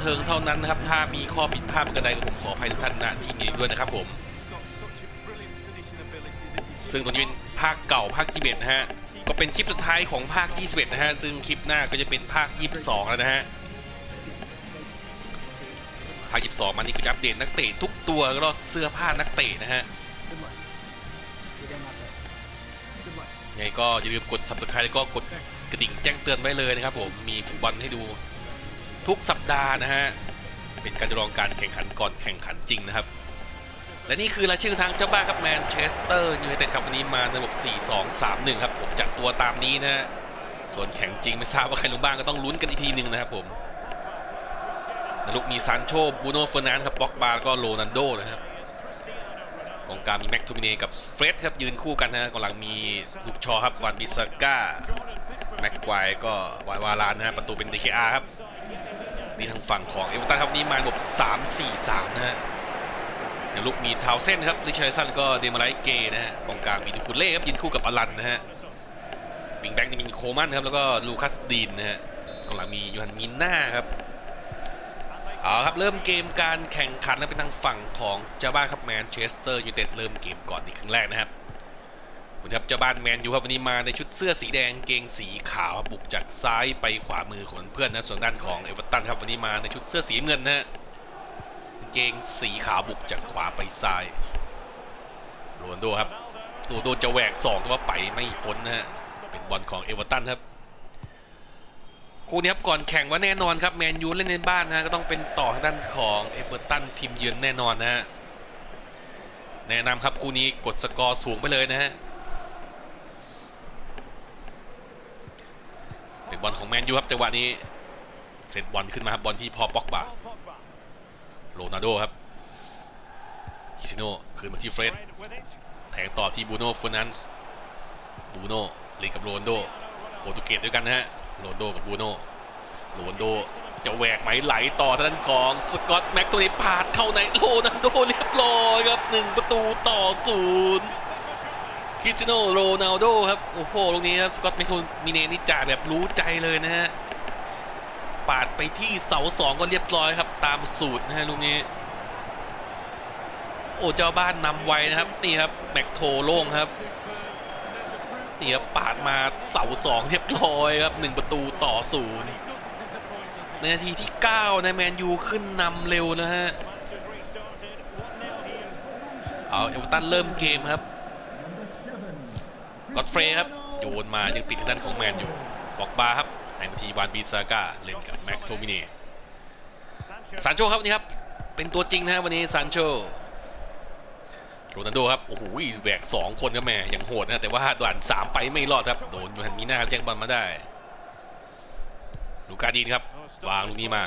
เทิงเท่านั้นนะครับ ถ้ามีข้อผิดพลาดประการใดก็ผมขออภัยทุกท่านณที่นี้ด้วยนะครับผม ซึ่งตรงนี้เป็นภาคเก่าภาค21นะฮะ ก็เป็นคลิปสุดท้ายของภาค 21 นะฮะ ซึ่งคลิปหน้าก็จะเป็นภาค 22 แล้วนะฮะ ภาค 22 มันนี่ก็จะอัปเดตนักเตะทุกตัวแล้วก็เสื้อผ้านักเตะนะฮะไงก็อย่าลืมกด subscribe แล้วก็กดกระดิ่งแจ้งเตือนไว้เลยนะครับผม มีฟุตบอลให้ดู ทุกสัปดาห์นะฮะ เป็นการจำลองการแข่งขันก่อนแข่งขันจริงนะครับ และนี่คือรายชื่อทางเจ้าบ้านครับแมนเชสเตอร์ยูไนเต็ดครับวันนี้มาในระบบ 4-2-3-1 ครับผมจัดตัวตามนี้นะฮะ ส่วนแข่งจริงไม่ทราบว่าใครลงบ้างก็ต้องลุ้นกันอีกทีหนึ่งนะครับผมนลูกมีซานโชบูโน่เฟอร์นันครับบ็อกบาร์ก็โรนันโดนะครับกองกลางมีแม็กทูมิเนกับเฟรดครับยืนคู่กันนะฮะกองหลังมีลูกชอครับวันบิสก้าแม็กควายก็วายวาลานนะฮะประตูเป็น DKR ครับ นี่ทางฝั่งของเอเวอร์ตันครับนี้มาระบบ3-4-3 นะฮะในลูกมีทาวเซนครับริชาร์ดสันก็เดมาไลเกนะฮะกองกลางมีดูคุเล่ครับยืนคู่กับอลันนะฮะวิงแบ็กนี่มีโคมันครับแล้วก็ลูคัสดีนนะฮะกองหลังมียูฮันมินน่าครับเอาครับเริ่มเกมการแข่งขันนะเป็นทางฝั่งของเจ้าบ้านครับแมนเชสเตอร์ยูไนเต็ดเริ่มเกมก่อนในครึ่งแรกนะครับ คุณครับเจ้าบ้านแมนยูครับวันนี้มาในชุดเสื้อสีแดงเกงสีขาวบุกจากซ้ายไปขวามือของเพื่อนนะส่วนด้านของเอเวอร์ตันครับวันนี้มาในชุดเสื้อสีเงินนะฮะกางเกงสีขาวบุกจากขวาไปซ้ายโรนโดครับโรนโดจะแหวกสองแต่ว่าไปไม่พ้นนะฮะเป็นบอลของเอเวอร์ตันครับคู่นี้ครับก่อนแข่งว่าแน่นอนครับแมนยูเล่นในบ้านนะฮะก็ต้องเป็นต่อทางด้านของเอเวอร์ตันทีมเยือนแน่นอนนะฮะแนะนำครับคู่นี้กดสกอร์สูงไปเลยนะฮะ เป็น บอลของแมนยูครับจังหวะนี้เซตบอลขึ้นมาครับบอลที่พอป็อกบาโรนัลโดครับคิซิโน่คืนมาที่เฟรดแทงต่อที่บูโน่ฟอนันส์บูโน่เล่นกับโรนโดโปรตุเกสด้วยกันนะฮะโรนโดกับบูโน่โรนโดจะแหวกไหมไหลต่อทางด้านของสกอตแม็กตัวนี้พาดเข้าในโรนัลโดเรียบร้อยครับหนึ่งประตูต่อศูนย์ ริสโนโรนัลโดครับ โอ้โหตรงนี้ครับ สกอตแม็กโทมิเนนี่จ่ายแบบรู้ใจเลยนะฮะ ปาดไปที่เสาสองก็เรียบร้อยครับ ตามสูตรนะฮะลูกนี้ โอ้ เจ้าบ้านนำไวนะครับ นี่ครับ แม็กโทโล่งครับ นี่ครับ ปาดมาเสาสองเรียบร้อยครับหนึ่งประตูต่อศูนย์ในนาทีที่ 9 นะแมนยูขึ้นนำเร็วนะฮะ เอาเอเวอร์ตันเริ่มเกมครับ กอดเฟรย์ครับโยนมายังติดทางด้านของแมนอยู่บอกบาครับให้มาทีวานบีซาก้าเล่นกับแม็กโทมิเน่ซานโชครับนี่ครับเป็นตัวจริงนะวันนี้ซานโชโรนัลโดครับโอ้โหแหวกสองคนก็แม่อย่างโหดนะแต่ว่าด่านสามไปไม่รอดครับโดนยูฮันมีนาแย่งบอลมาได้ลูกาดีนครับวางลูกนี้มา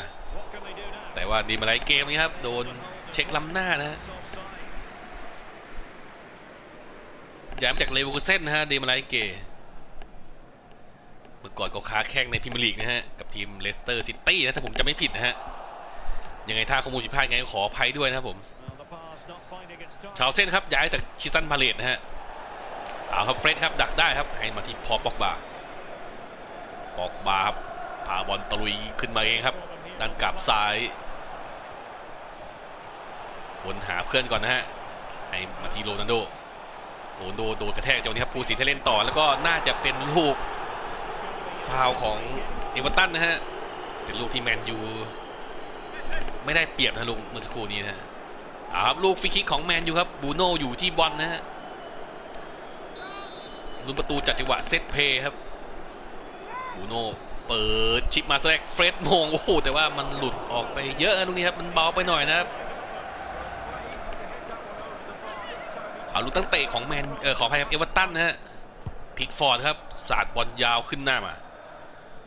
แต่ว่าดีมาไลเกมนี้ครับโดนเช็คล้ำหน้านะฮะ ย้ายมาจากเลเวอร์คูเซ่นนะฮะดีมาไลเกเมื่อก่อนก็ค้าแข่งในพรีเมียร์ลีกนะฮะ กับทีมเลสเตอร์ซิตี้นะถ้าผมจำไม่ผิดนะฮะ ยังไงถ้าข้อมูลผิดพลาดไงก็ขออภัยด้วยนะครับผมชาวเส้นครับย้ายจากคิสันพาเลตนะฮะเอาครับเฟรดครับดักได้ครับให้มาที่พอปอกบาปอกบาครับพาบอลตะลุยขึ้นมาเองครับด้านกลับซ้ายวนหาเพื่อนก่อนนะฮะให้มาที่โรนัลโด โรนัลโดโดนกระแทกจังหนี้ครับภูสินให้เล่นต่อ แล้วก็น่าจะเป็นลูกฟาวของเอเวอร์ตันนะฮะเป็นลูกที่แมนยูไม่ได้เปรียบนะลูกเมื่อสักครู่นี้นะอาครับลูกฟรีคิกของแมนยูครับบูโน่อยู่ที่บอลนะฮะลุ้นประตูจัดจังหวะเซตเพย์ครับบูโน่เปิดชิปมาแทรกเฟรดมงโอ้โหแต่ว่ามันหลุดออกไปเยอะนะลูกนี้ครับมันเบาไปหน่อยนะครับ เอาลูกตั้งเตะของแมนเออขออภัยครับเอเวอร์ตันนะฮะพิกฟอร์ดครับสาดบอลยาวขึ้นหน้ามา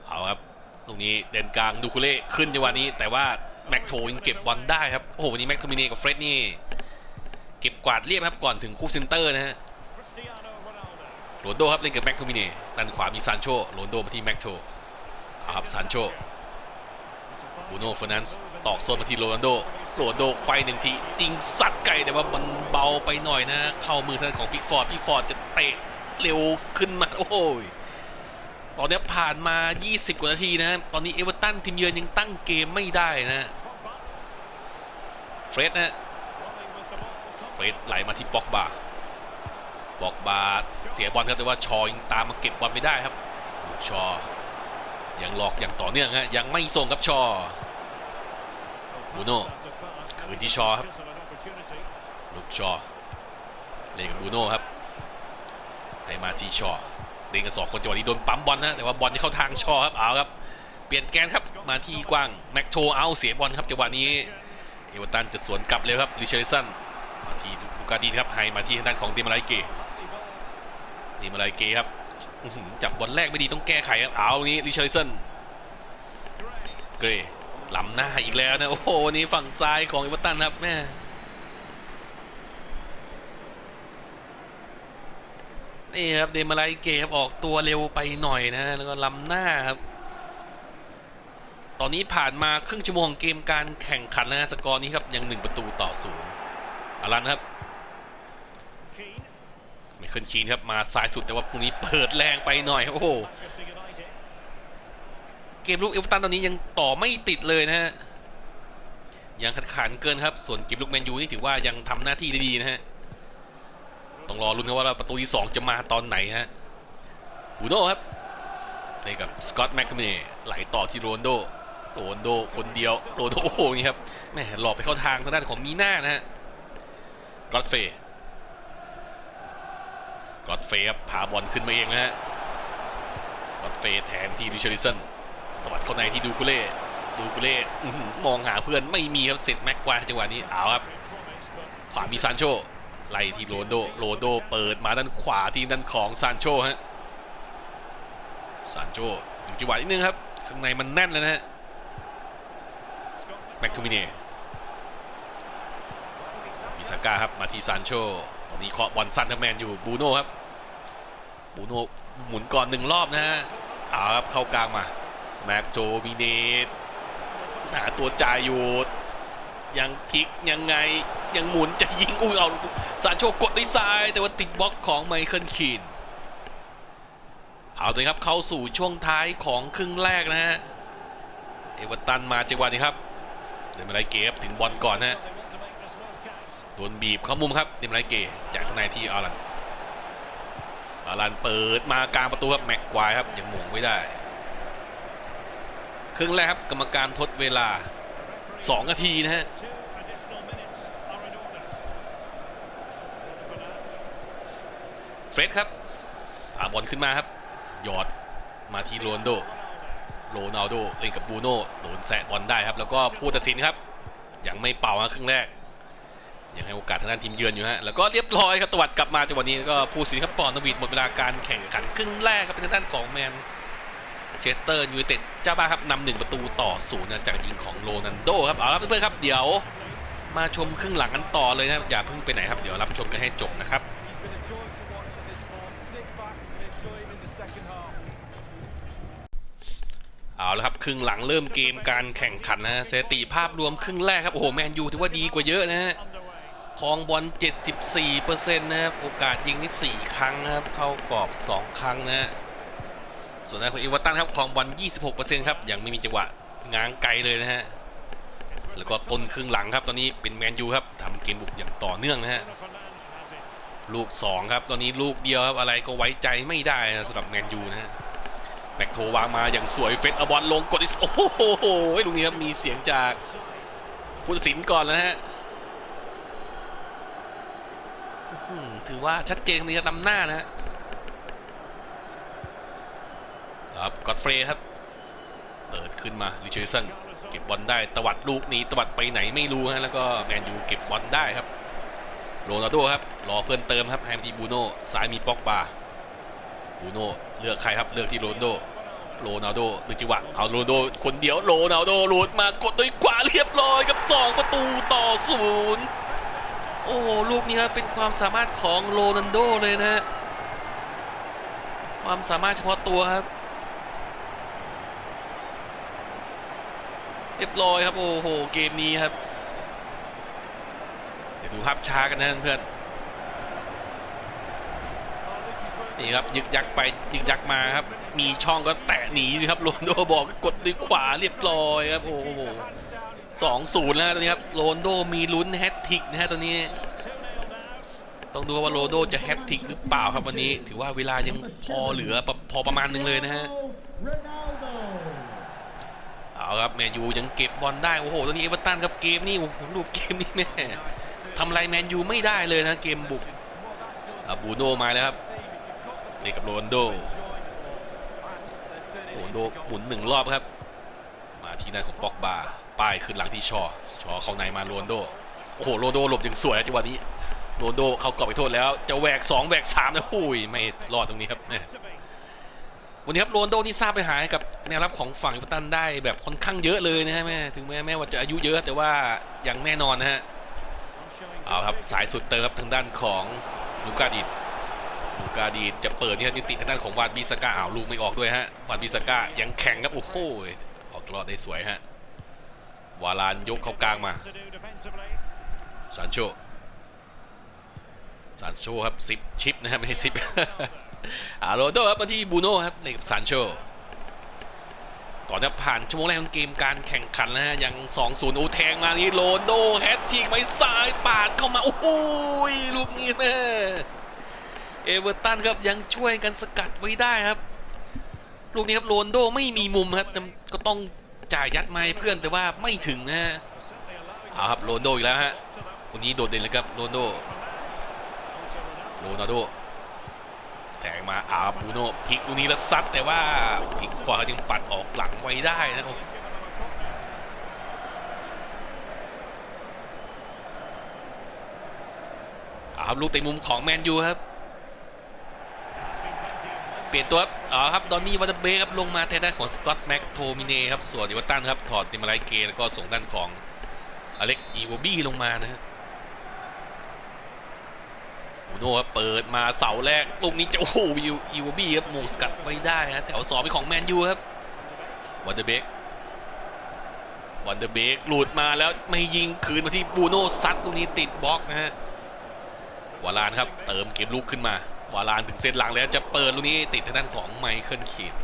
เอาครับตรงนี้เด่นกลางดูคุเล่ขึ้นจังหวะนี้ แต่ว่าแม็กโทยังเก็บบอลได้ครับโอ้โหวันนี้แม็กโทมิเน่กับเฟรดนี่เก็บกวาดเรียบครับก่อนถึงคู่เซนเตอร์นะฮะโรนโดครับเล่นกับแม็กโทมิเน่ด้านขวามีซานโชโรนโดมาที่แม็กโทเอาครับซานโชบูโน่เฟอร์นันส์ตอกโซนมาที่โรนัลโด โรนัลโดไขว้หนึ่งทียิงสัดไกลแต่ว่ามันเบาไปหน่อยนะ เข้ามือทางด้านของพิกฟอร์ดพิกฟอร์ดจะเตะเร็วขึ้นมาโอ้ยตอนนี้ผ่านมา 20 กว่านาทีนะ ตอนนี้เอเวอร์ตันทีมเยือนยังตั้งเกมไม่ได้นะเฟรดนะเฟรดไหลมาที่ป็อกบาป็อกบาเสียบอลครับแต่ว่าชอยังตามมาเก็บบอลไม่ได้ครับชอยังหลอกอย่างต่อเนื่องฮะยังไม่ส่งครับชอ บูโน่คืนที่ชอครับลูกชอเล่นกับบูโน่ครับให้มาที่ชอเล่นกันสองคนจังหวะนี้โดนปั๊มบอลนะแต่ว่าบอลที่เข้าทางชอครับเอาครับ เปลี่ยนแกนครับมาที่กว้างแม็กโทเอาเสียบอลครับจังหวะนี้เอเวอร์ตันจะสวนกลับเลยครับริชาร์ดสันมาที่ลูกาดีครับให้มาที่ทางด้านของเดมาไลเกเดมาไลเกครับจับบอลแรกไม่ดีต้องแก้ไขครับเอานี้ริชาร์ดสันเกรย์ ล้ำหน้าอีกแล้วนะ โอ้โหนี่ฝั่งซ้ายของเอเวอร์ตันครับแม่นี่ครับเดมาไลเกครับออกตัวเร็วไปหน่อยนะแล้วก็ล้ำหน้าครับ ตอนนี้ผ่านมาครึ่งชั่วโมงเกมการแข่งขันนะฮะสกอร์นี้ครับยังหนึ่งประตูต่อศูนย์อารันครับไม่เคิลคีนครับมาซ้ายสุดแต่ว่าพรุ่งนี้เปิดแรงไปหน่อย โอ้โห เกมลุกเอฟเวอร์ตันตอนนี้ยังต่อไม่ติดเลยนะฮะ ยังขัดขันเกินครับ ส่วนเกมลุกแมนยูนี่ถือว่ายังทำหน้าที่ได้ดีนะฮะ ต้องรอลุ้นครับว่าประตูที่ 2 จะมาตอนไหนฮะบูโน่ครับในกับสกอตต์แมคคาเมย์ไหลต่อที่โรนโด โรนโดคนเดียวโรนโดโอ้โหนี่ครับแม่หลอกไปเข้าทางทางด้านของมีน่านะฮะรอตเฟย์กรอตเฟย์ครับพาบอลขึ้นมาเองนะฮะกรอตเฟย์แทนที่ริชาริสัน ตวัดเข้าในที่ดูคุเล่ดูคุเล่อมองหาเพื่อนไม่มีครับเสร็จแม็กกวาจังหวะนี้เอาครับ ขวามีซานโชไล่ที่โรนโดโรนโดเปิดมาด้านขวาที่ด้านของซานโชฮะซานโชถึงจังหวะนิดนึงครับ ข้างในมันแน่นเลยนะฮะแม็กทูมิเน่มิซาก้าครับมาที่ซานโชตอนนี้เคาะบอลสั้นทัแมนอยู่บูโน่ครับบูโน่หมุนก่อนหนึ่งรอบนะฮะเอาครับเข้ากลางมา แม็กโจมิเนตหาตัวจ่ายอยู่ยังพลิกยังไงยังหมุนจะยิงอุ้ยเอาซานโชกดด้วยซ้ายแต่ว่าติดบล็อกของไมเคิลคีนเอาเลยครับเข้าสู่ช่วงท้ายของครึ่งแรกนะฮะเอเวอร์ตันมาจังหวะนี้ครับเดมไรเกฟถึงบอลก่อนนะฮะโดนบีบเข้ามุมครับเดมไรเกจากข้างในที่อารันอารันเปิดมากลางประตูครับแม็กควายครับยังหม่งไม่ได้ รึ่งแรกครับกรรมการทดเวลา 2 นาทีนะฮะเฟรดครับพาบอลขึ้นมาครับ หยอดมาที่โรนโดโรนัลโดเล่นกับบูโน่โดนแซะบอลได้ครับ แล้วก็ผู้ตัดสินครับ ยังไม่เป่านะครึ่งแรก ยังให้โอกาสทางด้านทีมเยือนอยู่ฮะแล้วก็เรียบร้อยครับตวัดกลับมาจังหวะนี้ก็ผู้ตัดสินครับปอนนวีดหมดเวลาการแข่งขันครึ่งแรกครับเป็นทางด้านของแมน เชสเตอร์ยูไนเต็ดเจ้าบ้านครับนำหนึ่งประตูต่อศูนย์จากยิงของโรนัลโดครับเอาละเพื่อนๆครับเดี๋ยวมาชมครึ่งหลังกันต่อเลยนะอย่าเพิ่งไปไหนครับเดี๋ยวรับชมกันให้จบนะครับเอาละครับครึ่งหลังเริ่มเกมการแข่งขันนะสถิติภาพรวมครึ่งแรกครับโอ้โหแมนยูถือว่าดีกว่าเยอะนะฮะคองบอล 74%นะครับโอกาสยิงนี่4ครั้งนะครับเข้ากรอบ 2 ครั้งนะฮะ ส่วนในของอีวอร์ตันครับครองบอล 26%ครับยังไม่มีจังหวะง้างไกลเลยนะฮะแล้วก็ต้นครึ่งหลังครับ ตอนนี้เป็นแมนยูครับทำเกมบุกอย่างต่อเนื่องนะฮะลูก 2 ครับตอนนี้ลูกเดียวครับอะไรก็ไว้ใจไม่ได้นะสำหรับแมนยูนะฮะแม็กโทวางมาอย่างสวยเฟสอบอลลงกดอิสโอ้โหลูกนี้ครับมีเสียงจากผู้ตัดสินก่อนนะฮะถือว่าชัดเจนตรงนี้ครับนำหน้านะฮะ ครับกอดเฟร์ครับ เปิดขึ้นมาลิเชอร์สันเก็บบอลได้ตวัดลูกนี้ตวัดไปไหนไม่รู้ฮะแล้วก็แมนยูเก็บบอลได้ครับโรนัลโดครับรอเพื่อนเติมครับแฮมทีบูโน่ซ้ายมีป็อกบาบูโน่เลือกใครครับเลือกที่โรนลโดโรนัลโดดึงจังหวะเอาโรนลโดคนเดียวโรนัลโดหลุดมากดด้วยขวาเรียบร้อยกับ 2 ประตูต่อศูนย์โอ้ลูกนี้ครับเป็นความสามารถของโรนัลโดเลยนะฮะความสามารถเฉพาะตัวครับ รียบร้อยครับโอ้โหเกมนี้ครับ เดี๋ยวดูภาพช้ากันนะเพื่อนนี่ครับยึกยักไปยึกยักมาครับ มีช่องก็แตะหนีสิครับโรนโดบอกกดด้วยขวาเรียบร้อยครับโอ้โหสองศูนย์แล้วตอนนี้ครับโรนโดมีลุ้นแฮตทิกนะฮะตอนนี้ ต้องดูว่าโรนโดจะแฮตทิกหรือเปล่าครับวันนี้ ถือว่าเวลายังพอเหลือพอประมาณหนึงเลยนะฮะ ครับแมนยูยังเก็บบอลได้โอ้โหตอนนี้เอเวอร์ตันครับเกมนี่โอ้โหดูเกมนี้แม่ทำไรแมนยูไม่ได้เลยนะเกมบุกอะบูโนมาแล้วครับนี่กับโรนลโดโรนลโดหมุนหนึ่งรอบครับ มาที่หน้าของป็อกบาป้ายขึ้นหลังที่ชอชอเข้าในมาโรนลโดโอ้โหโรนลโดหลบอย่างสวยนะจังหวะนี้โรนลโดเขากรอบไปโทษแล้ว จะแหวกสองแหวกสามนะหุ้ยไม่รอดตรงนี้ครับแม่ วันนี้ครับโรนโดนี่ทราบไปหายกับแนวรับของฝั่งอเวอร์ตันได้แบบค่อนข้างเยอะเลยนะฮะแม่ถึงแม้แม้ว่าจะอายุเยอะแต่ว่ายังแน่นอนนะฮะเอาครับสายสุดเติมครับทางด้านของลูกาดิดลูกาดิดจะเปิดนี่ครับยติดทางด้านของวานบิสกาอ้าวลูกไม่ออกด้วยฮะวานบิสกายังแข็งครับโอ้โหออกตลอดได้สวยฮะวาลานยกเข้ากลางมาซานโชซานโชครับสิบชิปนะฮะไม่ใช่สิบ อาโรโดครับมาที่บูโน่ครับในกับซานโชก่อนจะผ่านชั่วโมงแรกของเกมการแข่งขันนะฮะยัง 2-0 โอ้แทงมานี่โรนโดแฮตทิกไม่ซ้ายปาดเข้ามา โอ้โหลูกนี้แม่เอเวอร์ตันครับยังช่วยกันสกัดไว้ได้ครับ ลูกนี้ครับโรนโดไม่มีมุมครับก็ต้องจ่ายยัดไม้เพื่อนแต่ว่าไม่ถึงนะฮะเอาครับโรนโดอีกแล้วฮะวันนี้โดดเด่นเลยครับโรนโดโรนัลโด แทงมาอาบูโนพลิกลูกนี้แล้วซัดแต่ว่าพิกฟอร์ดยังปัดออกหลังไว้ได้นะโออาครับลูกเตะมุมของแมนยูครับ เปลี่ยนตัวครับอ๋อครับดอนนี่วัตเบครับลงมาแทนด้านของสกอตแม็กโทมิเน่ครับส่วนดิวัตันครับถอดติมาไลเกแล้วก็ส่งด้านของอเล็กอีโวบี้ลงมานะฮะ อูโน่ครับเปิดมาเสาแรกลูกนี้จะโอ้โหวิวอีวบี้ครับมงสกัดไว้ได้ฮะแถวสองเป็นของแมนยูครับวันเดอร์เบกวันเดอร์เบกหลุดมาแล้วไม่ยิงคืนมาที่บูโน่ซัดลูกนี้ติดบล็อกนะฮะวาลานครับเติมเกมลุกขึ้นมาวาลานถึงเส้นหลังแล้วจะเปิดลูกนี้ติดทางด้านของไมเคิลคีน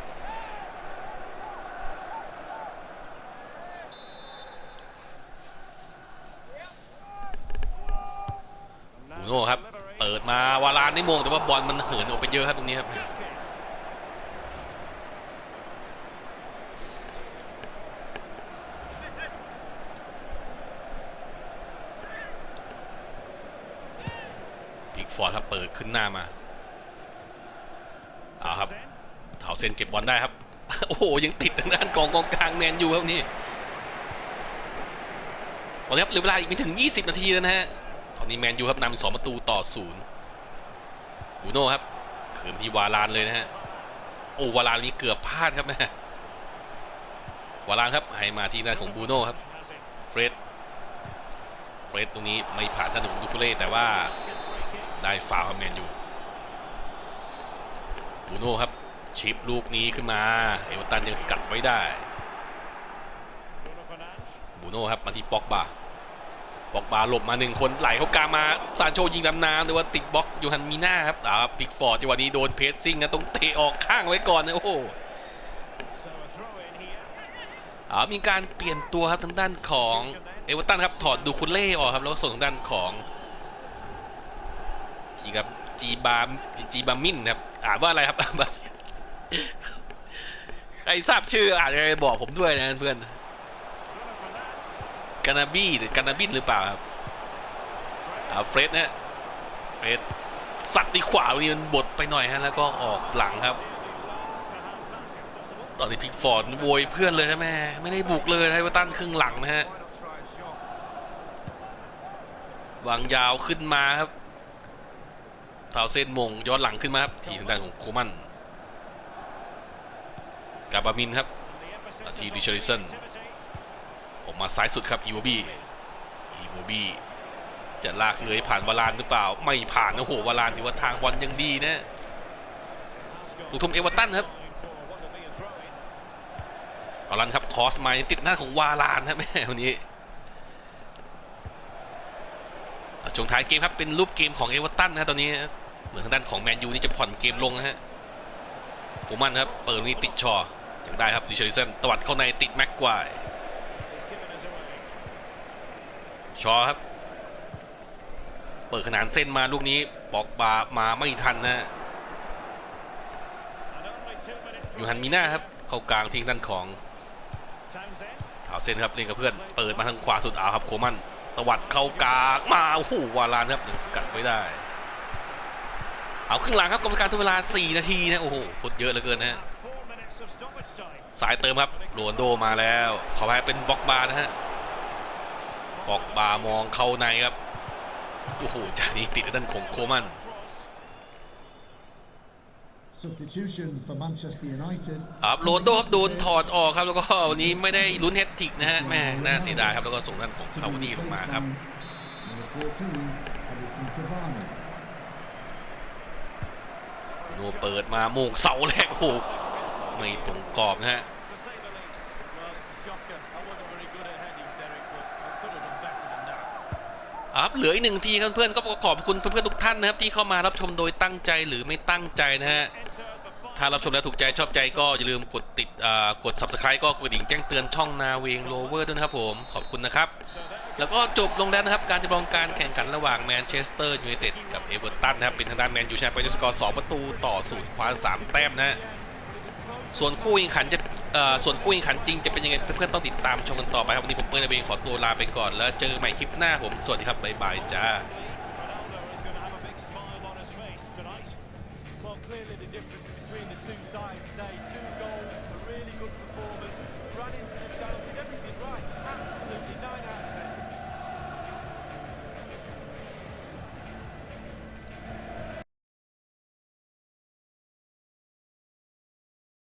บูโน่ครับาวาลานได้มงแต่ว่าบอลมันเหินออกไปเยอะครับตรงนี้ครับพิกฟอร์ดครับเปิดขึ้นหน้ามาเอาครับเถาเซนเก็บบอลได้ครับ โอ้โห ยังติดทางด้านกองกองกลางแมนยูครับนี่ตอนนี้ครับเหลือเวลาอีกไม่ถึง 20 นาทีแล้วนะฮะ ตอนนี้แมนยูครับนำสองประตูต่อศูนย์ บูโน่ครับเขินที่วาลานเลยนะฮะโอ้วาลานนี้เกือบพลาดครับแม่วาลานครับให้มาที่หน้าของบูโน่ครับเฟรดเฟรดตรงนี้ไม่ผ่านถนนดูคุเล่แต่ว่าได้ฟาวล์ครับแมนยูบูโน่ครับชิปลูกนี้ขึ้นมาเอเวอร์ตันยังสกัดไว้ได้บูโน่ครับมาที่ป็อกบาบอกบาหลบมาหนึ่งคนไหลเขากามาซานโชยิงดำน้ำหรือว่าติดบล็อก ยูฮันมีนาครับอ่าปิกฟอร์ดจังหวะนี้โดนเพสซิ่งนะต้องเตะออกข้างไว้ก่อนนะโอ้โหอ่ามีการเปลี่ยนตัวครับทางด้านของเอเวอร์ตันครับถอดดูคุเล่ออกครับแล้วส่งทางด้านของจีครับจีบามจีบามินครับอ่านว่าอะไรครับใครทราบชื่ออ่านอะไรบอกผมด้วยนะเพื่อนกานาบี้หรือกานาบินหรือเปล่าครับเอาเฟรดนะเฟรด สัตว์ที่ขวาวันนี้มันบดไปหน่อยฮะแล้วก็ออกหลังครับ ตอนนี้พิกฟอร์ดโวยเพื่อนเลยนะแม่ไม่ได้บุกเลยให้ว่าตั้นครึ่งหลังนะฮะวางยาวขึ้นมาครับเท้าเส้นมงย้อนหลังขึ้นมาครับทีทางด้านของโคมันกาบามินครับทีดิชาริสันออกมาซ้ายสุดครับอีโวบี้อีโวบี้ จะลากเลื้อยผ่านวาลานหรือเปล่า ไม่ผ่านโอ้โหวาลานถือว่าทางบอลยังดีนะลูกทุ่มเอเวอร์ตันครับวาลานครับคอสมาติดหน้าของวาลานครับแม่วันนี้ช่วงท้ายเกมครับเป็นรูปเกมของเอเวอร์ตันนะตอนนี้เหมือนทางด้านของแมนยูนี่จะผ่อนเกมลงนะฮะโคมันครับเปิดนี่ติดชออยังได้ครับดิชาริสันตวัดเข้าในติดแม็กควายชอครับ เปิดขนานเส้นมาลูกนี้บอกบามาไม่ทันนะยูฮันมีหน้าครับ เข้ากลางทิ้งด้านของถาวเส้นครับเล่นกับเพื่อน เปิดมาทางขวาสุดเอาครับโคมันตวัดเข้ากลางมาโอ้โหวาลานครับยังสกัดไม่ได้ เอาครึ่งหลังครับกรรมการทุกเวลา 4 นาทีนะโอ้โหพดเยอะเหลือเกินนะสายเติมครับโรนโดมาแล้วขอไปเป็นบล็อกบาร์นะฮะบล็อกบาร์มองเข้าในครับ โอ้โหจากนี้ติดด้านของโคมัน Substitution for Manchester United. ครับโรนลโดครับโดนถอดออกครับ แล้วก็วันนี้ไม่ได้ลุ้นเฮตทริกนะฮะแม่น่าเสียดายครับ แล้วก็ส่งด้านของ To คาวา be นี่ลงมา replaced ครับ by Number 14, Edison Cavani. โนเปิดมาโมงเสาแรกโอ้โหไม่ตรงกรอบนะฮะ ครับเหลืออีกหนึ่งทีครับเพื่อนก็ขอบคุณเพื่อนๆทุกท่านนะครับที่เข้ามารับชมโดยตั้งใจหรือไม่ตั้งใจนะฮะถ้ารับชมแล้วถูกใจชอบใจก็อย่าลืมกดติดอ่ากด subscribe ก็กดดิ่งแจ้งเตือนช่องนาเวงโรเวอร์ด้วยนะครับผมขอบคุณนะครับแล้วก็จบลงแล้วนะครับ การจำลองการแข่งขันระหว่างแมนเชสเตอร์ยูไนเต็ดกับเอเวอร์ตันนะครับเป็นทางด้านแมนยูชนะไปด้วยสกอร์2ประตูต่อศูนย์คว้า3แต้มนะฮะ ส่วนคู่แข่งขันจะส่วนคู่แข่งขันจริงจะเป็นยังไงเพื่อนๆต้องติดตามชมกันต่อไปครับวันนี้ผมเปิ้ลนาเบงขอตัวลาไปก่อนแล้วเจอกันใหม่คลิปหน้าผมสวัสดีครับบ๊ายบายจ้า